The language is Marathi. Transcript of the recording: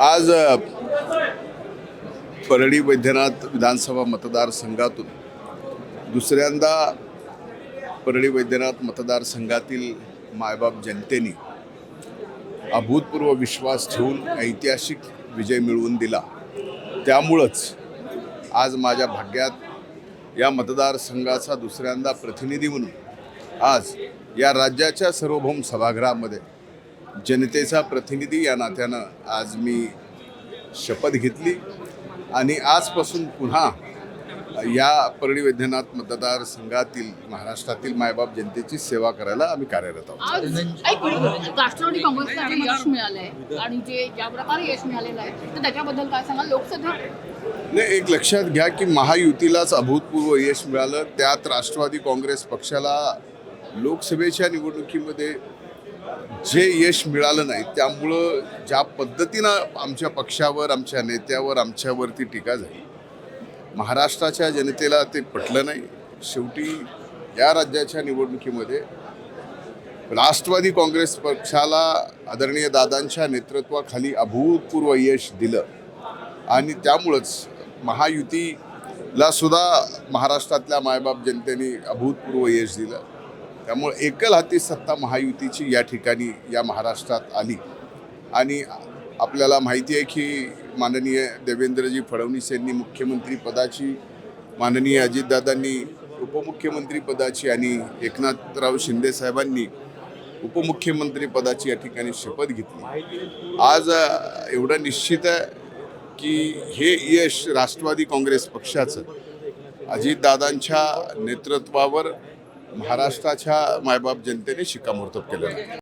आज परळी वैद्यनाथ विधानसभा मतदारसंघातून दुसऱ्यांदा परळी वैद्यनाथ मतदारसंघातील मायबाप जनतेने अभूतपूर्व विश्वास ठेवून ऐतिहासिक विजय मिळवून दिला. त्यामुळंच आज माझ्या भाग्यात या मतदारसंघाचा दुसऱ्यांदा प्रतिनिधी म्हणून आज या राज्याच्या सार्वभौम सभागृहामध्ये जनतेचा प्रतिनिधी या नात्यानं आज मी शपथ घेतली आणि आजपासून पुन्हा या परळी वैद्यनाथ मतदारसंघातील महाराष्ट्रातील मायबाप जनतेची सेवा करायला आम्ही कार्यरत आहोत. राष्ट्रवादी काँग्रेसला जे यश मिळालंय आणि जे ज्या प्रकारे यश मिळालेलं आहे तर त्याच्याबद्दल काय सांगाल? लोकसभा नाही एक लक्षात घ्या की महायुतीलाच अभूतपूर्व यश मिळालं. त्यात राष्ट्रवादी काँग्रेस पक्षाला लोकसभेच्या निवडणुकीमध्ये जे यश मिळालं नाही त्यामुळं ज्या पद्धतीनं आमच्या पक्षावर आमच्या नेत्यावर आमच्यावरती टीका झाली महाराष्ट्राच्या जनतेला ते पटलं नाही. शेवटी या राज्याच्या निवडणुकीमध्ये राष्ट्रवादी काँग्रेस पक्षाला आदरणीय दादांच्या नेतृत्वाखाली अभूतपूर्व यश दिलं आणि त्यामुळंच महायुतीला सुद्धा महाराष्ट्रातल्या मायबाप जनतेने अभूतपूर्व यश दिलं. त्यामुळे एकल हाती सत्ता महायुतीची या ठिकाणी या महाराष्ट्रात आली. आणि आपल्याला माहिती आहे की माननीय देवेंद्रजी फडणवीस यांनी मुख्यमंत्री पदाची माननीय अजितदादांनी उपमुख्यमंत्री पदाची आणि एकनाथराव शिंदे साहेबांनी उपमुख्यमंत्री पदाची या ठिकाणी शपथ घेतली. आज एवढं निश्चित आहे की हे यश राष्ट्रवादी काँग्रेस पक्षाचं अजितदादांच्या नेतृत्वावर महाराष्ट्राच्या मायबाप जनतेने शिक्कामोर्तब केलं आहे.